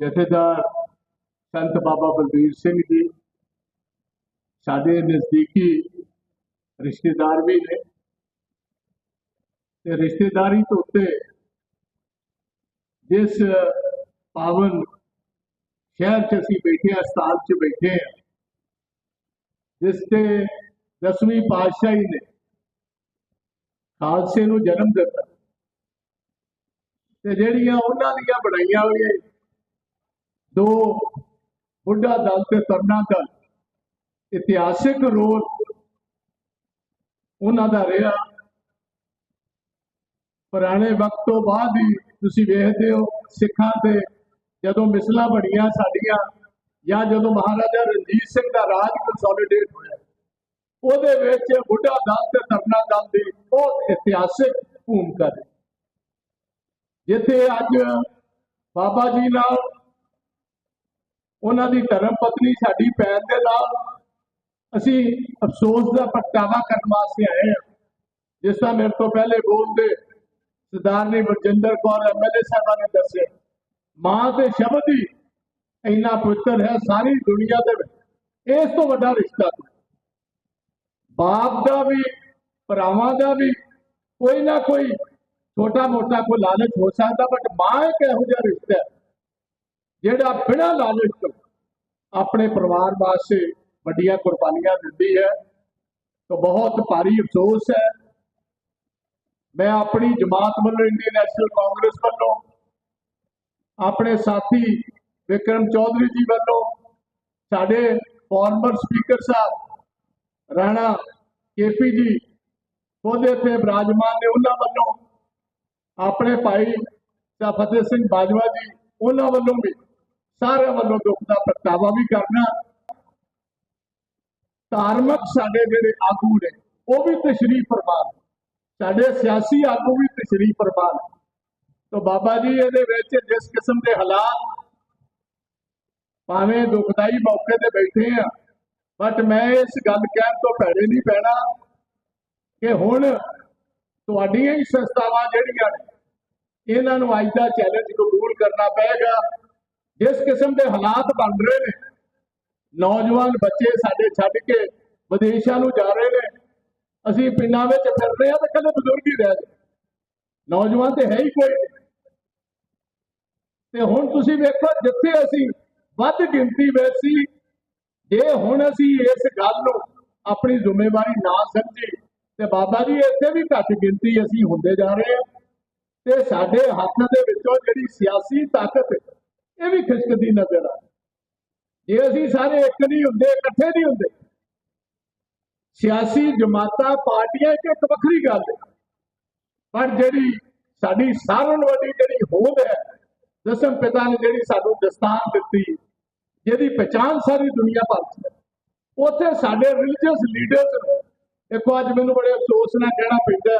ਜਥੇਦਾਰ ਸੰਤ ਬਾਬਾ ਬਲਬੀਰ ਸਿੰਘ ਜੀ, ਸਾਡੇ ਨਜ਼ਦੀਕੀ ਰਿਸ਼ਤੇਦਾਰ ਵੀ ਨੇ ਤੇ ਰਿਸ਼ਤੇਦਾਰੀ ਤੋਂ ਉੱਤੇ ਜਿਸ ਪਾਵਨ ਸ਼ਹਿਰ 'ਚ ਅਸੀਂ ਬੈਠੇ ਹਾਂ, ਸਥਾਨ 'ਚ ਬੈਠੇ ਹਾਂ, ਜਿਸ ਤੇ ਦਸਵੀਂ ਪਾਤਸ਼ਾਹੀ ਨੇ ਖਾਲਸੇ ਨੂੰ ਜਨਮ ਦਿੱਤਾ ਤੇ ਜਿਹੜੀਆਂ ਉਹਨਾਂ ਦੀਆਂ ਬਣਾਈਆਂ ਹੋਈਆਂ ਦੋ ਬੁੱਢਾ ਦਲ ਤੇ ਤਰਨਾ ਦਲ ਇਤਿਹਾਸਿਕ ਰੋਲ ਉਹਨਾਂ ਦਾ ਰਿਹਾ। ਪੁਰਾਣੇ ਵਕਤ ਤੋਂ ਬਾਅਦ ਹੀ ਤੁਸੀਂ ਵੇਖਦੇ ਹੋ ਸਿੱਖਾਂ ਤੇ ਜਦੋਂ ਮਿਸਲਾਂ ਬਣੀਆਂ ਸਾਡੀਆਂ ਜਾਂ ਜਦੋਂ ਮਹਾਰਾਜਾ ਰਣਜੀਤ ਸਿੰਘ ਦਾ ਰਾਜ ਕੰਸੋਲੀਡੇਟ ਹੋਇਆ, ਉਹਦੇ ਵਿੱਚ ਬੁੱਢਾ ਦਲ ਤੇ ਤਰਨਾ ਦਲ ਦੀ ਬਹੁਤ ਇਤਿਹਾਸਿਕ ਭੂਮਿਕਾ ਹੈ ਜਿੱਥੇ ਅੱਜ ਬਾਬਾ ਜੀ ਨਾਲ ਉਹਨਾਂ ਦੀ ਧਰਮ ਪਤਨੀ ਸਾਡੀ ਭੈਣ ਦੇ ਨਾਲ ਅਸੀਂ ਅਫਸੋਸ ਦਾ ਪ੍ਰਗਟਾਵਾ ਕਰਨ ਵਾਸਤੇ ਆਏ ਹਾਂ। ਜਿਸ ਤਰ੍ਹਾਂ ਮੇਰੇ ਤੋਂ ਪਹਿਲੇ ਬੋਲਦੇ ਸਰਦਾਰਨੀ ਵਰਜਿੰਦਰ ਕੌਰ ਐਮਐਲਏ ਸਾਹਿਬਾਂ ਨੇ ਦੱਸਿਆ, ਮਾਂ ਦੇ ਸ਼ਬਦ ਹੀ ਇੰਨਾ ਪਵਿੱਤਰ ਹੈ ਸਾਰੀ ਦੁਨੀਆ ਦੇ ਵਿੱਚ। ਇਸ ਤੋਂ ਵੱਡਾ ਰਿਸ਼ਤਾ ਕੋਈ ਬਾਪ ਦਾ ਵੀ, ਭਰਾਵਾਂ ਦਾ ਵੀ ਕੋਈ ਨਾ ਕੋਈ ਛੋਟਾ ਮੋਟਾ ਕੋਈ ਲਾਲਚ ਹੋ ਸਕਦਾ ਬਟ ਮਾਂ ਇੱਕ ਇਹੋ ਜਿਹਾ ਰਿਸ਼ਤਾ ਹੈ। ਜਿਹੜਾ ਬਿਨਾਂ ਲਾਲਚ ਤੋਂ ਆਪਣੇ ਪਰਿਵਾਰ ਵਾਸਤੇ ਵੱਡੀਆਂ ਕੁਰਬਾਨੀਆਂ ਦਿੰਦੀ ਹੈ, ਤਾਂ ਬਹੁਤ ਭਾਰੀ ਅਫਸੋਸ ਹੈ। ਮੈਂ ਆਪਣੀ ਜਮਾਤ ਵੱਲੋਂ ਇੰਡੀਅਨ ਨੈਸ਼ਨਲ ਕਾਂਗਰਸ ਵੱਲੋਂ, ਆਪਣੇ ਸਾਥੀ ਵਿਕਰਮ ਚੌਧਰੀ ਜੀ ਵੱਲੋਂ, ਸਾਡੇ ਫਾਰਮਰ ਸਪੀਕਰ ਸਾਹਿਬ, ਰਾਣਾ ਕੇਪੀ ਜੀ, ਉਹਦੇ ਤੇ ਬਿਰਾਜਮਾਨ ਨੇ ਉਹਨਾਂ ਵੱਲੋਂ, ਆਪਣੇ ਭਾਈ ਸਾਹਿਬ ਫਤਿਹ ਸਿੰਘ ਬਾਜਵਾ ਜੀ, ਉਹਨਾਂ ਵੱਲੋਂ ਵੀ ਸਾਰਿਆਂ ਵੱਲੋਂ ਦੁੱਖ ਦਾ ਪ੍ਰਗਟਾਵਾ ਵੀ ਕਰਨਾ। ਧਾਰਮਿਕ ਸਾਡੇ ਜਿਹੜੇ ਆਗੂ ਨੇ, ਉਹ ਵੀ ਤਸ਼ਰੀਫ ਫਰਮਾਨ। ਸਾਡੇ ਸਿਆਸੀ ਆਗੂ ਵੀ ਤਸ਼ਰੀਫ ਫਰਮਾਨ। ਤਾਂ ਬਾਬਾ ਜੀ, ਇਹਦੇ ਵਿੱਚ ਜਿਸ ਕਿਸਮ ਦੇ ਹਾਲਾਤ, ਭਾਵੇਂ ਦੁਖਦਾਈ ਮੌਕੇ ਤੇ ਬੈਠੇ ਆ ਬਟ ਮੈਂ ਇਸ ਗੱਲ ਕਹਿਣ ਤੋਂ ਭੈੜੇ ਨਹੀਂ ਪੈਣਾ ਕਿ ਹੁਣ ਤੁਹਾਡੀਆਂ ਹੀ ਸੰਸਥਾਵਾਂ ਜਿਹੜੀਆਂ ਨੇ, ਇਹਨਾਂ ਨੂੰ ਅੱਜ ਦਾ ਚੈਲੰਜ ਕਬੂਲ ਕਰਨਾ ਪਏਗਾ। ਜਿਸ ਕਿਸਮ ਦੇ ਹਾਲਾਤ ਬਣ ਰਹੇ ਨੇ। ਨੌਜਵਾਨ ਬੱਚੇ ਸਾਡੇ ਛੱਡ ਕੇ ਵਿਦੇਸ਼ਾਂ ਨੂੰ ਜਾ ਰਹੇ ਨੇ। ਅਸੀਂ ਪਿੰਡਾਂ ਵਿੱਚ ਫਿਰ ਰਹੇ ਹਾਂ ਤੇ ਕੱਲੇ ਬਜ਼ੁਰਗ ਹੀ ਰਹਿ ਗਏ ਨੌਜਵਾਨ ਤੇ ਹੈ ਹੀ ਕੋਈ ਨਹੀਂ। ਤੇ ਹੁਣ ਤੁਸੀਂ ਵੇਖੋ, ਜਿੱਥੇ ਅਸੀਂ ਵੱਧ ਗਿਣਤੀ ਵਿੱਚ ਸੀ, ਜੇ ਹੁਣ ਅਸੀਂ ਇਸ ਗੱਲ ਨੂੰ ਆਪਣੀ ਜ਼ਿੰਮੇਵਾਰੀ ਨਾ ਸਮਝੀ, ਤੇ ਬਾਬਾ ਜੀ, ਇੱਥੇ ਵੀ ਘੱਟ ਗਿਣਤੀ ਅਸੀਂ ਹੁੰਦੇ ਜਾ ਰਹੇ ਹਾਂ। ਤੇ ਸਾਡੇ ਹੱਥ ਦੇ ਵਿੱਚੋਂ ਜਿਹੜੀ ਸਿਆਸੀ ਤਾਕਤ ਇਹ ਵੀ ਖਿਸਕਦੀ ਨਜ਼ਰ ਆ। ਜੇ ਅਸੀਂ ਸਾਰੇ ਇੱਕ ਨਹੀਂ ਹੁੰਦੇ, ਇਕੱਠੇ ਨਹੀਂ ਹੁੰਦੇ, ਸਿਆਸੀ ਜਮਾਤਾਂ, ਪਾਰਟੀਆਂ ਇੱਕ ਇੱਕ ਵੱਖਰੀ ਗੱਲ ਹੈ। ਪਰ ਜਿਹੜੀ ਸਾਡੀ ਸਾਰਿਆਂ ਨਾਲੋਂ ਵੱਡੀ ਜਿਹੜੀ ਹੋਂਦ ਹੈ, ਦਸਮ ਪਿਤਾ ਨੇ ਜਿਹੜੀ ਸਾਨੂੰ ਦਸਤਾਨ ਦਿੱਤੀ, ਜਿਹਦੀ ਪਛਾਣ ਸਾਰੀ ਦੁਨੀਆ ਭਰ ਚ ਹੈ। ਉੱਥੇ ਸਾਡੇ ਰਿਲੀਜੀਅਸ ਲੀਡਰਸ ਦੇਖੋ ਅੱਜ ਮੈਨੂੰ ਬੜੇ ਅਫਸੋਸ ਨਾਲ ਕਹਿਣਾ ਪੈਂਦਾ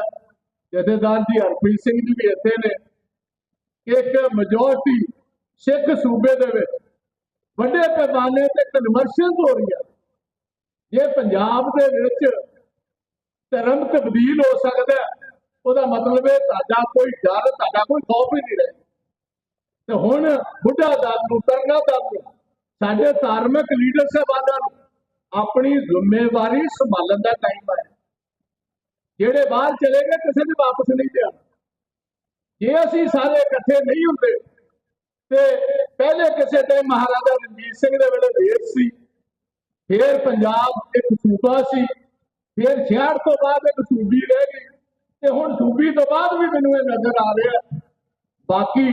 ਜਥੇਦਾਰ ਜੀ ਹਰਪ੍ਰੀਤ ਸਿੰਘ ਜੀ ਵੀ ਇੱਥੇ ਨੇ ਕਿ ਇੱਕ ਮੈਜੋਰਟੀ ਸਿੱਖ ਸੂਬੇ ਦੇ ਵਿੱਚ ਵੱਡੇ ਪੈਮਾਨੇ ਤੇ ਕਨਵਰਸ਼ਨ ਹੋ ਰਹੀ ਹੈ ਜੇ ਪੰਜਾਬ ਦੇ ਵਿੱਚ ਧਰਮ ਤਬਦੀਲ ਹੋ ਸਕਦਾ ਉਹਦਾ ਮਤਲਬ ਹੈ ਤੁਹਾਡਾ ਕੋਈ ਡਰ ਤੁਹਾਡਾ ਕੋਈ ਖੌਫ ਹੀ ਨਹੀਂ ਰਹੇ ਤੇ ਹੁਣ ਬੁੱਢਾ ਦਲ ਨੂੰ ਕਰਨਾ ਦਲ ਨੂੰ, ਸਾਡੇ ਧਾਰਮਿਕ ਲੀਡਰ ਸਾਹਿਬਾਨਾਂ ਨੂੰ ਆਪਣੀ ਜ਼ਿੰਮੇਵਾਰੀ ਸੰਭਾਲਣ ਦਾ ਟਾਈਮ ਆਇਆ। ਜਿਹੜੇ ਬਾਹਰ ਚਲੇ ਗਏ, ਕਿਸੇ ਨੇ ਵਾਪਸ ਨਹੀਂ ਲਿਆ। ਜੇ ਅਸੀਂ ਸਾਰੇ ਇਕੱਠੇ ਨਹੀਂ ਹੁੰਦੇ ਤੇ ਪਹਿਲੇ ਕਿਸੇ ਟਾਈਮ ਮਹਾਰਾਜਾ ਰਣਜੀਤ ਸਿੰਘ ਦੇ ਵੇਲੇ ਦੇਸ਼ ਸੀ। ਫਿਰ ਪੰਜਾਬ ਇੱਕ ਸੂਬਾ ਸੀ। ਫਿਰ 66 ਤੋਂ ਬਾਅਦ ਇੱਕ ਸੂਬੀ ਰਹਿ ਗਈ। ਤੇ ਹੁਣ ਸੂਬੀ ਤੋਂ ਬਾਅਦ ਵੀ ਮੈਨੂੰ ਇਹ ਨਜ਼ਰ ਆ ਰਿਹਾ ਬਾਕੀ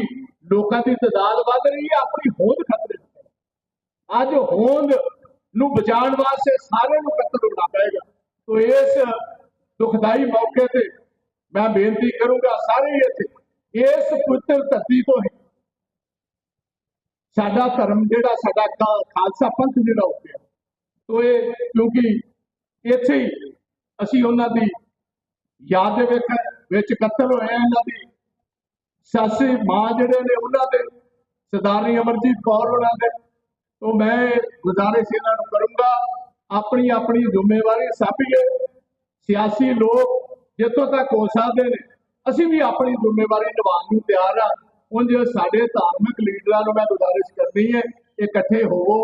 ਲੋਕਾਂ ਦੀ ਤਦਾਦ ਵੱਧ ਰਹੀ ਹੈ, ਆਪਣੀ ਹੋਂਦ ਖਤਰੇ 'ਚ ਅੱਜ ਹੋਂਦ ਨੂੰ ਬਚਾਉਣ ਵਾਸਤੇ ਸਾਰਿਆਂ ਨੂੰ ਕਤਲ ਹੋਣਾ ਪਏਗਾ। ਤੋ ਇਸ ਦੁਖਦਾਈ ਮੌਕੇ ਤੇ ਮੈਂ ਬੇਨਤੀ ਕਰੂੰਗਾ ਸਾਰੇ ਇੱਥੇ, ਇਸ ਪਵਿੱਤਰ ਧਰਤੀ ਤੋਂ ਹੀ ਸਾਡਾ ਧਰਮ ਜਿਹੜਾ ਸਾਡਾ ਖਾ- ਖਾਲਸਾ ਪੰਥ ਜਿਹੜਾ ਹੋ ਤੋ ਇਹ ਕਿਉਂਕਿ ਇੱਥੇ ਹੀ ਅਸੀਂ ਉਹਨਾਂ ਦੀ ਯਾਦ ਦੇ ਵਿੱਚ ਵਿੱਚ ਕਤਲ ਹੋਏ ਆ ਇਹਨਾਂ ਦੀ। ਸਾਸੀ ਮਾਂ ਜਿਹੜੇ ਨੇ ਉਹਨਾਂ ਦੇ, ਸਰਦਾਰਨੀ ਅਮਰਜੀਤ ਕੌਰ ਉਹਨਾਂ ਦੇ। ਤੋਂ ਮੈਂ ਗੁਜ਼ਾਰਿਸ਼ ਇਹਨਾਂ ਨੂੰ ਕਰੂੰਗਾ, ਆਪਣੀ ਆਪਣੀ ਜ਼ਿੰਮੇਵਾਰੀ ਸਾਂਭੀਏ। ਸਿਆਸੀ ਲੋਕ ਜਿੱਥੋਂ ਤੱਕ ਹੋ ਸਕਦੇ ਨੇ, ਅਸੀਂ ਵੀ ਆਪਣੀ ਜ਼ਿੰਮੇਵਾਰੀ ਨਿਭਾਉਣ ਨੂੰ ਤਿਆਰ ਆ। ਉਂਝ ਸਾਡੇ ਧਾਰਮਿਕ ਲੀਡਰਾਂ ਨੂੰ ਮੈਂ ਗੁਜ਼ਾਰਿਸ਼ ਕਰਨੀ ਹੈ, ਇਕੱਠੇ ਹੋਵੋ।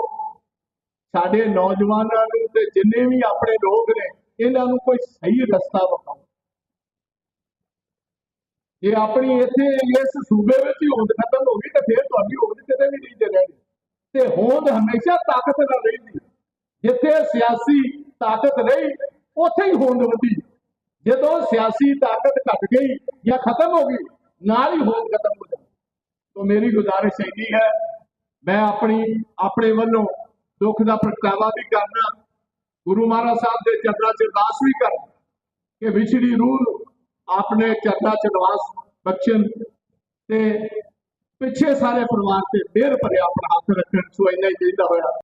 ਸਾਡੇ ਨੌਜਵਾਨਾਂ ਨੂੰ ਤੇ ਜਿੰਨੇ ਵੀ ਆਪਣੇ ਲੋਕ ਨੇ, ਇਹਨਾਂ ਨੂੰ ਕੋਈ ਸਹੀ ਰਸਤਾ ਵਿਖਾਓ। ਜੇ ਆਪਣੀ ਇੱਥੇ ਇਸ ਸੂਬੇ ਵਿੱਚ ਹੀ ਹੋਂਦ ਖਤਮ ਹੋ ਗਈ, ਤੇ ਫਿਰ ਤੁਹਾਡੀ ਹੋਂਦ ਕਿਤੇ ਵੀ ਨਹੀਂ ਜੇ ਰਹਿਣੀ। ਤੇ ਹੋਂਦ ਹਮੇਸ਼ਾ ਤਾਕਤ ਨਾਲ ਰਹਿੰਦੀ ਜਿੱਥੇ ਸਿਆਸੀ ਤਾਕਤ ਰਹੀ ਉੱਥੇ ਹੀ ਹੋਂਦ ਵਧੀ ਜਦੋਂ ਸਿਆਸੀ ਤਾਕਤ ਘਟ ਗਈ ਜਾਂ ਖਤਮ ਹੋ ਗਈ, ਨਾਲ ਹੀ ਹੋਂਦ ਖਤਮ ਤੋਂ ਮੇਰੀ ਗੁਜ਼ਾਰਿਸ਼ ਇੰਨੀ ਹੈ, ਮੈਂ ਆਪਣੀ, ਆਪਣੇ ਵੱਲੋਂ ਦੁੱਖ ਦਾ ਪ੍ਰਗਟਾਵਾ ਵੀ ਕਰਨਾ, ਗੁਰੂ ਮਹਾਰਾਜ ਸਾਹਿਬ ਦੇ ਚਰਨਾਂ 'ਚ ਅਰਦਾਸ ਵੀ ਕਰਨਾ, ਕਿ ਵਿਛੜੀ ਰੂਹ ਨੂੰ ਆਪਣੇ ਚਰਨਾਂ 'ਚ ਨਿਵਾਸ ਬਖਸ਼ਣ ਤੇ ਪਿੱਛੇ ਸਾਰੇ ਪਰਿਵਾਰ ਤੇ ਮਿਹਰ ਭਰਿਆ ਆਪਣਾ ਹੱਥ ਰੱਖਣ, ਸੋ ਇੰਨਾ ਹੀ ਚਾਹੀਦਾ ਹੋਇਆ।